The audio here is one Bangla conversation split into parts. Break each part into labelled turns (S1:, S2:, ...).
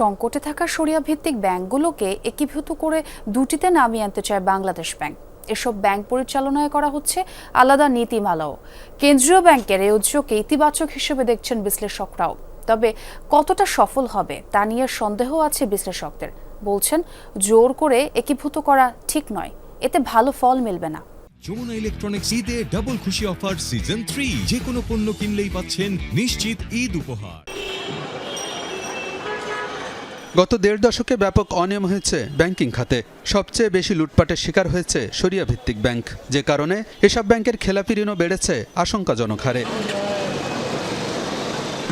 S1: সংকটে থাকা সরিয়া ভিত্তিক ব্যাংকগুলোকে একীভূত করে দুটিতে নামিয়ে আনতে চায় বাংলাদেশ ব্যাংক। এসব ব্যাংক পরিচালনায় করা হচ্ছে আলাদা নীতিমালাও। কেন্দ্রীয় ব্যাংকের এই উদ্যোগকে ইতিবাচক হিসেবে দেখছেন বিশ্লেষকরাও। তবে কতটা সফল হবে তা নিয়ে সন্দেহ আছে বিশ্লেষকদের। বলছেন, জোর করে একীভূত করা ঠিক নয়। এতে ভালো ফল মিলবে না।
S2: যমুনা ইলেকট্রনিক্স ঈদে ডাবল খুশি অফার সিজন থ্রি যে কোনো পণ্য কিনলেই পাচ্ছেন নিশ্চিত ঈদ উপহার।
S3: গত দেড় দশকে ব্যাপক অনিয়ম হয়েছে ব্যাংকিং খাতে। সবচেয়ে বেশি লুটপাটের শিকার হয়েছে সরিয়া ভিত্তিক ব্যাংক। যে কারণে এসব ব্যাংকের খেলাপি ঋণও বেড়েছে আশঙ্কাজনক হারে।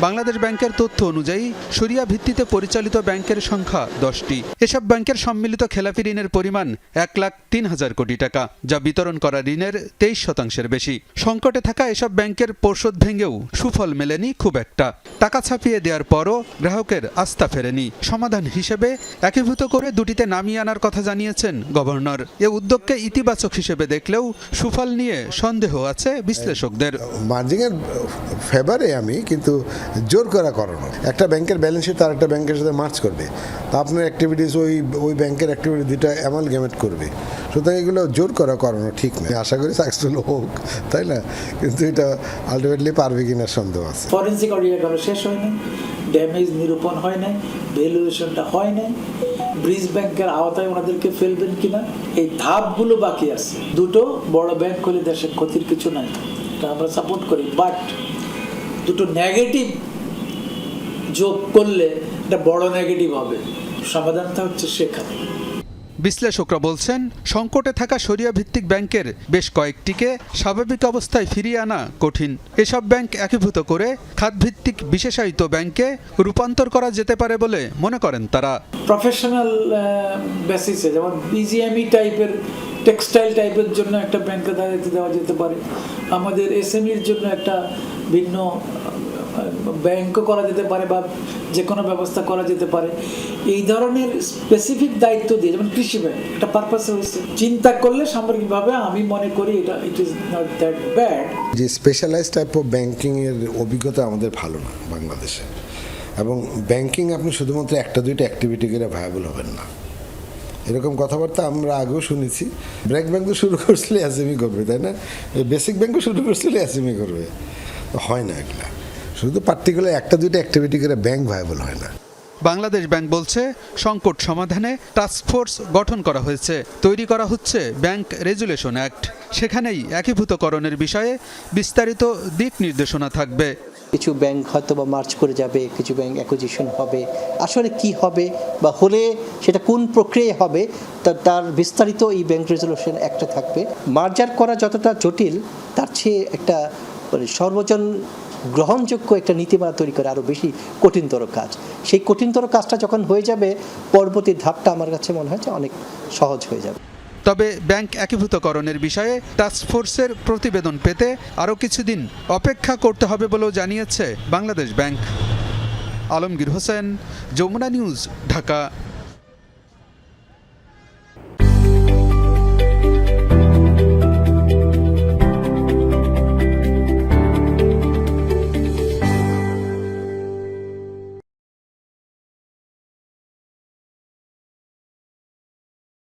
S3: বাংলাদেশ ব্যাংকের তথ্য অনুযায়ী সরিয়া ভিত্তিতে পরিচালিত ব্যাংকের সংখ্যা দশটি। এসব ব্যাংকের সম্মিলিত খেলাপি ঋণের পরিমাণ এক লাখ তিন হাজার কোটি টাকা, যা বিতরণ করা ঋণের তেইশ শতাংশের বেশি। সংকটে থাকা এসব ব্যাংকের পর্ষদ ভেঙেও সুফল মেলেনি খুব একটা। টাকা ছাপিয়ে দেওয়ার পরও গ্রাহকের আস্থা ফেরেনি। সমাধান হিসেবে একীভূত করে দুটিতে নামিয়ে আনার কথা জানিয়েছেন গভর্নর। এ উদ্যোগকে ইতিবাচক হিসেবে দেখলেও সুফল নিয়ে সন্দেহ আছে বিশ্লেষকদের।
S4: মার্জিংয়ের ফেভারে আমি, কিন্তু জোর করা করানো। একটা ব্যাংকের ব্যালেন্স শিট আর একটা ব্যাংকের সাথে মার্চ করবে। তা আপনার অ্যাক্টিভিটিস ওই ওই ব্যাংকের অ্যাক্টিভিটি দুটা অ্যামালগেমেট করবে। সুতরাং এগুলো জোর করা করানো ঠিক নয় আশা করি সাকসেসফুল হোক, তাই না? কিন্তু এটা আলটিমেটলি পারবে কিনা সন্দেহ আছে।
S5: ফরেন্সিক অডিট এখনও শেষ হয় নাই ড্যামেজ নিরূপণ হয় নাই। ভ্যালুয়েশনটা হয় নাই। ব্রিজ ব্যাংকের আওতায় ওনাদেরকে ফেলবেন কিনা, এই ধাপগুলো বাকি আছে। দুটো বড় ব্যাংক হলে দেশের ক্ষতির কিছু নাই। আমরা সাপোর্ট করি। বাট দুটো নেগেটিভ যোগ করলে এটা বড় নেগেটিভ হবে। সমাধানটা হচ্ছে সেখানে।
S3: বিশ্লেষকরা বলছেন সংকটে থাকা সরিয়া ভিত্তিক ব্যাংকের বেশ কয়েকটিকে স্বাভাবিক অবস্থায় ফিরিয়ে আনা কঠিন। এসব ব্যাংক একীভূত করে খাতভিত্তিক বিশেষায়িত ব্যাংকে রূপান্তর করা যেতে পারে বলে মনে করেন তারা।
S5: প্রফেশনাল বেসিসে যেমন বিজিএমই টাইপের টেক্সটাইল টাইপের জন্য একটা ব্যাংকে দাঁড়িয়ে দেওয়া যেতে পারে। আমাদের এসএমইর জন্য একটা ভিন্ন ব্যাংকও করা যেতে পারে বা যে কোনো ব্যবস্থা করা যেতে পারে। এই ধরনের স্পেসিফিক দায়িত্ব দিয়ে, যেমন কৃষি ব্যাংক একটা পারপাস হয়েছে। চিন্তা করলে সামগ্রিকভাবে আমি মনে করি এটা it is not that bad
S4: যে স্পেশালাইজ টাইপ অফ ব্যাংকিংয়ের অভিজ্ঞতা আমাদের ভালো না বাংলাদেশে। এবং ব্যাংকিং আপনি শুধুমাত্র একটা, দুইটা অ্যাক্টিভিটি করে ভায়াবল হবেন না। এরকম কথাবার্তা আমরা আগেও শুনেছি। ব্র্যাক ব্যাংক শুরু করছিলে অ্যাসেমি করবে, তাই না? বেসিক ব্যাংকও শুরু করছিলে অ্যাসেমি করবে। হয় না এগুলা। শুধু পার্টিকুলার একটা দুইটা অ্যাক্টিভিটি করে ব্যাংক ভায়াবল হয় না।
S3: বাংলাদেশ ব্যাংক বলছে সংকট সমাধানে টাস্কফোর্স গঠন করা হয়েছে। তৈরি করা হচ্ছে ব্যাংক রেজুলেশন অ্যাক্ট। সেখানেই একীভূতকরণের বিষয়ে বিস্তারিত দিক নির্দেশনা থাকবে।
S6: কিছু ব্যাংক হয়তো বা মার্চ করে যাবে কিছু ব্যাংক অ্যাকুজিশন হবে। আসলে কি হবে বা হলে সেটা কোন প্রক্রিয়ায় হবে তা তার বিস্তারিত এই ব্যাংক রেজলিউশন একটা থাকবে। মার্জার করা যতটা জটিল তার চেয়ে একটা মানে সর্বজন গ্রহণযোগ্য একটা নীতিমালা তৈরি করে আরও বেশি কঠিনতর কাজ। সেই কঠিনতর কাজটা যখন হয়ে যাবে, পরবর্তী ধাপটা আমার কাছে মনে হয় অনেক সহজ হয়ে যাবে।
S3: তবে ব্যাংক একীভূতকরণের বিষয়ে টাস্কফোর্সের প্রতিবেদন পেতে আরও কিছুদিন অপেক্ষা করতে হবে বলেও জানিয়েছে বাংলাদেশ ব্যাংক। আলমগীর হোসেন, যমুনা নিউজ, ঢাকা।